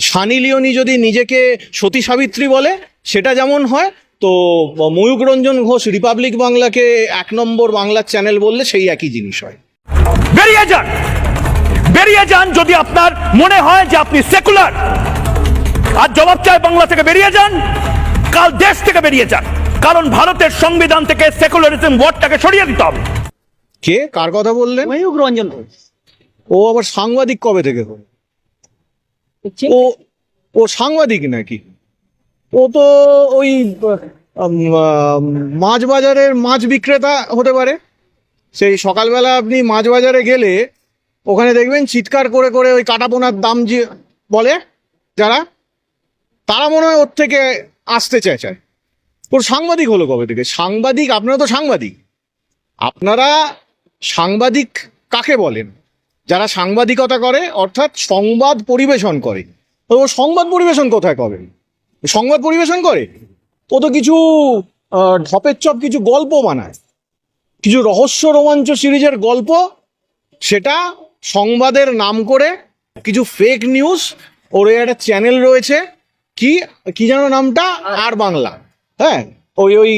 Sunny Leonie যদি নিজেকে সতী সাবিত্রী বলে সেটা যেমন হয় তো ময়ূক রঞ্জন ঘোষ রিপাবলিক বাংলাকে এক নম্বর বাংলার চ্যানেল বললে সেই একই জিনিস হয়। বেরিয়ে যান! বেরিয়ে যান যদি আপনার মনে হয় যে আপনি সেকুলার আর জবাব চায় বাংলা থেকে বেরিয়ে যান কাল দেশ থেকে বেরিয়ে যান। কারণ ভারতের সংবিধান থেকে সেকুলারিজম ওয়ার্ডটাকে সরিয়ে দিতে হবে। কে? কার কথা বললেন? ময়ূক রঞ্জন ঘোষ। ও আবার সাংবাদিক কবে থেকে? হলো ও ও সাংবাদিক নাকি? ও তো ওই মাছ বাজারের মাছ বিক্রেতা হতে পারে। সেই সকালবেলা আপনি মাছ বাজারে গেলে ওখানে দেখবেন চিৎকার করে করে ওই কাটাপোনার দাম যে বলে যারা, তারা মনে হয় ওর থেকে আসতে চায় চায় ওর সাংবাদিক হলো কবে থেকে? সাংবাদিক, আপনারা তো সাংবাদিক। আপনারা সাংবাদিক কাকে বলেন? যারা সাংবাদিকতা করে, অর্থাৎ সংবাদ পরিবেশন করে। ও সংবাদ পরিবেশন কোথায় করে সংবাদ পরিবেশন করে? ও তো কিছু ঢপের চপ কিছু গল্প বানায়। কিছু রহস্য রোমাঞ্চ সিরিজের গল্প, সেটা সংবাদের নাম করে কিছু ফেক নিউজ ওর একটা চ্যানেল রয়েছে, কি কি যেন নামটা? আর বাংলা। হ্যাঁ ওই ওই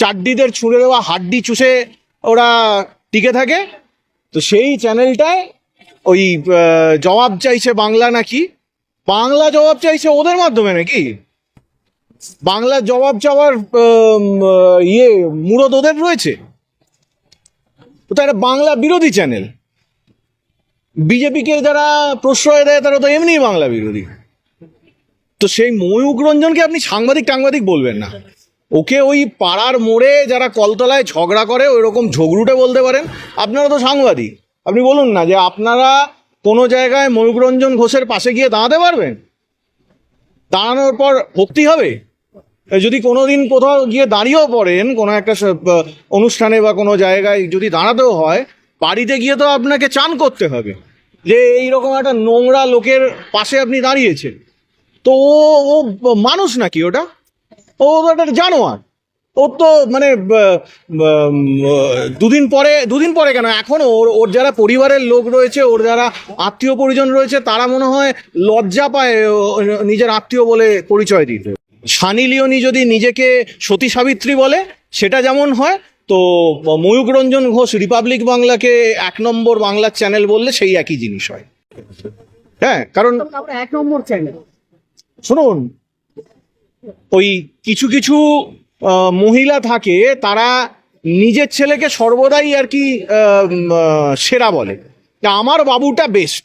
চাড্ডিদের ছুঁড়ে দেওয়া হাড্ডি চুষে ওরা টিকে থাকে। তো সেই চ্যানেলটায় ওই জবাব চাইছে বাংলা নাকি? বাংলা জবাব চাইছে ওদের মাধ্যমে নাকি? বাংলা জবাব চাওয়ার ইয়ে মুরদ ওদের রয়েছে। তো একটা বাংলা বিরোধী চ্যানেল বিজেপিকে যারা প্রশ্রয় দেয়, তারা তো এমনিই বাংলা বিরোধী। তো সেই ময়ূক রঞ্জনকে আপনি সাংবাদিক টাংবাদিক বলবেন না? ওকে ওই পাড়ার মোড়ে যারা কলতলায় ঝগড়া করে ওই রকম ঝগড়ুটে বলতে পারেন? আপনারা তো সাংবাদিক। আপনি বলুন না যে আপনারা কোনো জায়গায় ময়ূক রঞ্জন ঘোষের পাশে গিয়ে দাঁড়াতে পারবেন? দাঁড়ানোর পর ভক্তি হবে? যদি কোনো দিন কোথাও গিয়ে দাঁড়িয়েও পড়েন, কোনো একটা অনুষ্ঠানে বা কোনো জায়গায় যদি দাঁড়াতেও হয়, বাড়িতে গিয়ে তো আপনাকে চান করতে হবে। যে এইরকম একটা নোংরা লোকের পাশে আপনি দাঁড়িয়েছেন। তো ও মানুষ নাকি ওটা? ও একটা জানোয়ার। ওর তো মানে দুদিন পরে দুদিন পরে কেন? এখন ওর ওর যারা পরিবারের লোক রয়েছে ওর যারা আত্মীয় পরিজন রয়েছে তারা মনে হয় লজ্জা পায় নিজের আত্মীয় বলে পরিচয় দিতে। সানি লিওনি যদি নিজেকে সতী সাবিত্রী বলে সেটা যেমন হয় তো ময়ূক রঞ্জন ঘোষ রিপাবলিক বাংলাকে এক নম্বর বাংলার চ্যানেল বললে সেই একই জিনিস হয়। হ্যাঁ কারণ এক নম্বর চ্যানেল। শুনুন ওই কিছু কিছু মহিলা থাকে, তারা নিজের ছেলেকে সর্বদাই আর কি সেরা বলে। আমার বাবুটা বেস্ট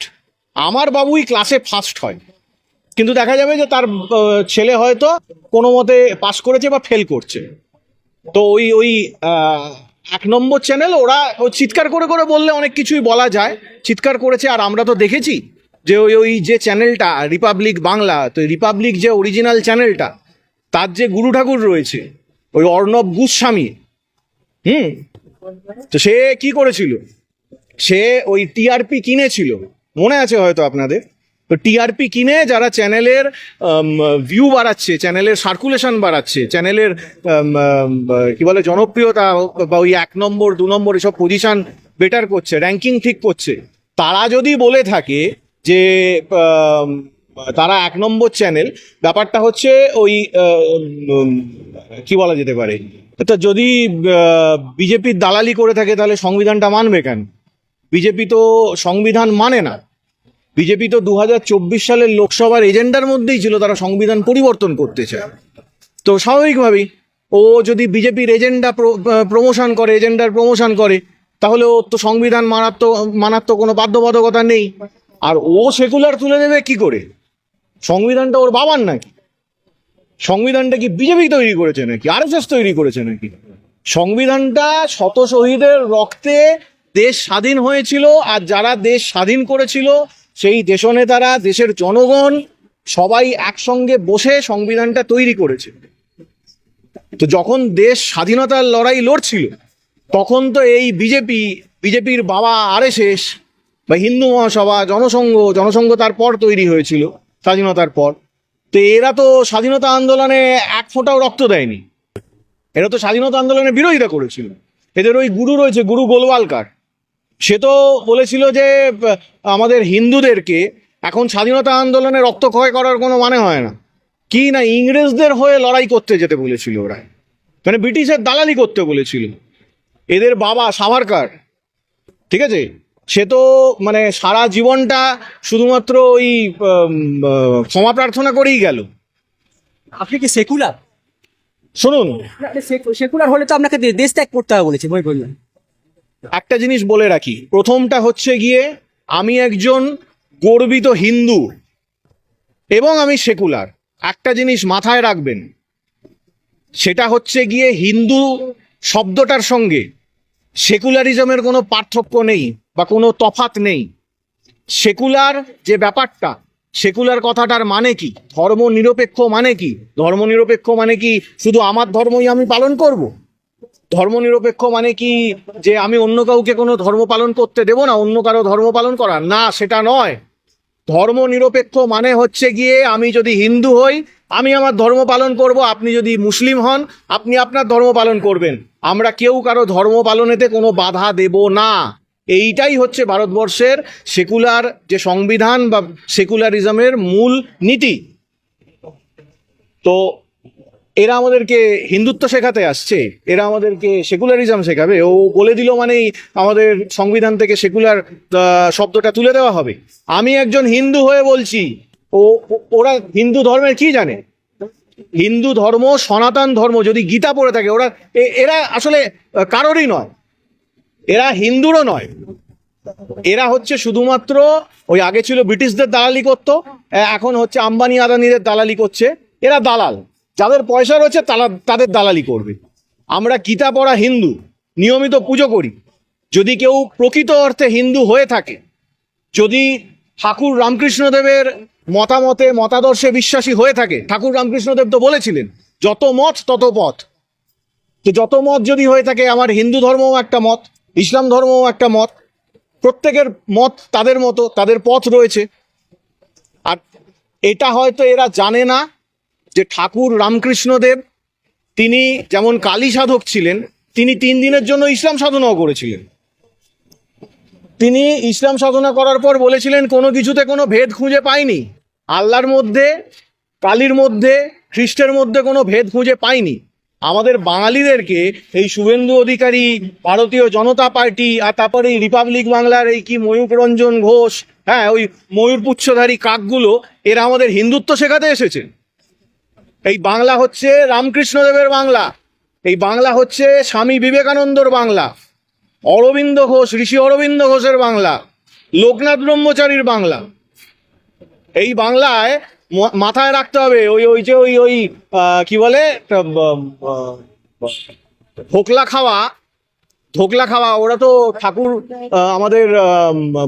আমার বাবুই ক্লাসে ফার্স্ট হয়। কিন্তু দেখা যাবে যে তার ছেলে হয়তো কোনো মতে পাস করেছে বা ফেল করছে। তো ওই ওই এক নম্বর চ্যানেল ওরা চিৎকার করে করে বললে অনেক কিছুই বলা যায়। চিৎকার করেছে, আর আমরা তো দেখেছি যে ওই ওই যে চ্যানেলটা রিপাবলিক বাংলা তো রিপাবলিক যে অরিজিনাল চ্যানেলটা তার যে গুরু ঠাকুর রয়েছে, ওই অর্ণব গোস্বামী, হুম? তো সে কি করেছিল? সে ওই টিআরপি কিনেছিল। মনে আছে হয়তো আপনাদের? তো টিআরপি কিনে যারা চ্যানেলের ভিউ বাড়াচ্ছে, চ্যানেলের সার্কুলেশন বাড়াচ্ছে, চ্যানেলের কি বলে, জনপ্রিয়তা বা ওই এক নম্বর, দু নম্বর এসব পজিশন বেটার করছে র্যাঙ্কিং ঠিক করছে। তারা যদি বলে থাকে যে তারা এক নম্বর চ্যানেল ব্যাপারটা হচ্ছে ওই কি বলা যেতে পারে? তা যদি বিজেপির দালালি করে থাকে, তাহলে সংবিধানটা মানবে কেন? বিজেপি তো সংবিধান মানে না। বিজেপি তো দু হাজার চব্বিশ সালের লোকসভার এজেন্ডার মধ্যেই ছিল, তারা সংবিধান পরিবর্তন করতে চায়। তো স্বাভাবিকভাবেই, ও যদি বিজেপির এজেন্ডা প্রমোশন করে, এজেন্ডার প্রমোশন করে, তাহলে ও তো সংবিধান মানার তো কোনো বাধ্যবাধকতা নেই। আর ও সেকুলার তুলে দেবে কি করে? সংবিধানটা ওর বাবার নাকি সংবিধানটা কি বিজেপি তৈরি করেছে নাকি? আরএসএস তৈরি করেছে নাকি? সংবিধানটা শত শহীদের রক্তে দেশ স্বাধীন হয়েছিল আর যারা দেশ স্বাধীন করেছিল, সেই দেশনেতারা, দেশের জনগণ সবাই একসঙ্গে বসে সংবিধানটা তৈরি করেছে। তো যখন দেশ স্বাধীনতার লড়াই লড়ছিল, তখন তো এই বিজেপি, বিজেপির বাবা আরএসএস বা হিন্দু মহাসভা, জনসংঘ জনসংঘ তারপর তৈরি হয়েছিল। স্বাধীনতার পর। তো এরা তো স্বাধীনতা আন্দোলনে এক ফোঁটাও রক্ত দেয়নি। এরা তো স্বাধীনতা আন্দোলনের বিরোধিতা করেছিল। এদের ওই গুরু রয়েছে, গুরু গোলওয়ালকার। সে তো বলেছিল যে, আমাদের হিন্দুদেরকে এখন স্বাধীনতা আন্দোলনে রক্ত রক্তক্ষয় করার কোনো মানে হয় না। কি না ইংরেজদের হয়ে লড়াই করতে যেতে বলেছিল ওরা। মানে ব্রিটিশের দালালি করতে বলেছিল। এদের বাবা সাভারকার। ঠিক আছে? সে তো মানে সারা জীবনটা শুধুমাত্র ওই ক্ষমা প্রার্থনা করেই গেল। আপনি কি সেকুলার? শুনুন। সেকুলার হলে তো আপনাকে দেশ ত্যাগ করতে হবে বলেছে বই বললেন একটা জিনিস বলে রাখি প্রথমটা হচ্ছে গিয়ে আমি একজন গর্বিত হিন্দু এবং আমি সেকুলার। একটা জিনিস মাথায় রাখবেন সেটা হচ্ছে গিয়ে হিন্দু শব্দটার সঙ্গে সেকুলারিজমের কোনো পার্থক্য নেই। বা কোনো তফাত নেই। সেকুলার যে ব্যাপারটা, সেকুলার কথাটার মানে কি? ধর্ম নিরপেক্ষ মানে কি? ধর্ম নিরপেক্ষ মানে কি শুধু আমার ধর্মই আমি পালন করব? ধর্মনিরপেক্ষ মানে কি যে আমি অন্য কাউকে কোনো ধর্ম পালন করতে দেব না, অন্য কারও ধর্ম পালন করা? না, সেটা নয়। ধর্ম নিরপেক্ষ মানে হচ্ছে গিয়ে আমি যদি হিন্দু হই, আমি আমার ধর্ম পালন করব, আপনি যদি মুসলিম হন, আপনি আপনার ধর্ম পালন করবেন। আমরা কেউ কারও ধর্ম পালনেতে কোনো বাধা দেব না। এইটাই হচ্ছে ভারতবর্ষের সেকুলার যে সংবিধান বা সেকুলারিজমের মূল নীতি। তো এরা আমাদেরকে হিন্দুত্ব শেখাতে আসছে, এরা আমাদেরকে সেকুলারিজম শেখাবে। ও বলে দিল মানেই আমাদের সংবিধান থেকে সেকুলার শব্দটা তুলে দেওয়া হবে। আমি একজন হিন্দু হয়ে বলছি, ও, ওরা হিন্দু ধর্মের কি জানে? হিন্দু ধর্ম, সনাতন ধর্ম, যদি গীতা পড়ে থাকে, ওরা এরা আসলে কারোরই নয়। এরা হিন্দুরও নয়। এরা হচ্ছে শুধুমাত্র ওই আগে ছিল ব্রিটিশদের দালালি করতো এখন হচ্ছে আম্বানি আদানিদের দালালি করছে। এরা দালাল। যাদের পয়সা রয়েছে তারা তাদের দালালি করবে। আমরা গীতা পড়া হিন্দু, নিয়মিত পুজো করি। যদি কেউ প্রকৃত অর্থে হিন্দু হয়ে থাকে, যদি ঠাকুর রামকৃষ্ণদেবের মতামতে, মতাদর্শে বিশ্বাসী হয়ে থাকে, ঠাকুর রামকৃষ্ণদেব তো বলেছিলেন, যত মত তত পথ। তো যত মত যদি হয়ে থাকে, আমার হিন্দু ধর্মও একটা মত। ইসলাম ধর্মও একটা মত। প্রত্যেকের মত তাদের মতো, তাদের পথ রয়েছে। আর এটা হয়তো এরা জানে না যে ঠাকুর রামকৃষ্ণদেব, তিনি যেমন কালী সাধক ছিলেন, তিনি তিন দিনের জন্য ইসলাম সাধনাও করেছিলেন। তিনি ইসলাম সাধনা করার পর বলেছিলেন, কোনো কিছুতে কোনো ভেদ খুঁজে পাইনি। আল্লাহর মধ্যে, কালীর মধ্যে, খ্রিস্টের মধ্যে কোনো ভেদ খুঁজে পাইনি। আমাদের বাঙালিদেরকে এই শুভেন্দু অধিকারী, ভারতীয় জনতা পার্টি আর তারপরে এই রিপাবলিক বাংলার এই কি ময়ূর রঞ্জন ঘোষ হ্যাঁ ওই ময়ূর পুচ্ছধারী কাকগুলো, এরা আমাদের হিন্দুত্ব শেখাতে এসেছে। এই বাংলা হচ্ছে রামকৃষ্ণদেবের বাংলা, এই বাংলা হচ্ছে স্বামী বিবেকানন্দর বাংলা, অরবিন্দ ঘোষ, ঋষি অরবিন্দ ঘোষের বাংলা, লোকনাথ ব্রহ্মচারীর বাংলা। এই বাংলায় মাথায় রাখতে হবে। ওই ওই যে ওই ওই কি বলে? ব- খাওয়া। ধোকলা খাওয়া। ওরা তো ঠাকুর আমাদের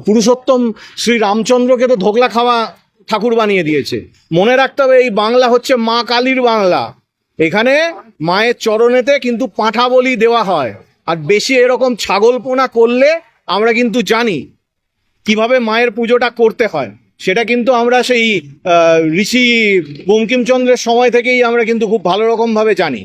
পুরুষোত্তম শ্রী রামচন্দ্রকে তো ধোকলা খাওয়া ঠাকুর বানিয়ে দিয়েছে। মনে রাখতে হবে, এই বাংলা হচ্ছে মা কালীর বাংলা। এখানে মায়ের চরণেতে কিন্তু পাঁঠা বলি দেওয়া হয়। আর বেশি এরকম ছাগল পোনা করলে আমরা কিন্তু জানি কীভাবে মায়ের পুজোটা করতে হয়। সেটা কিন্তু আমরা সেই ঋষি বঙ্কিমচন্দ্রের সময় থেকেই আমরা কিন্তু খুব ভালো রকমভাবে জানি।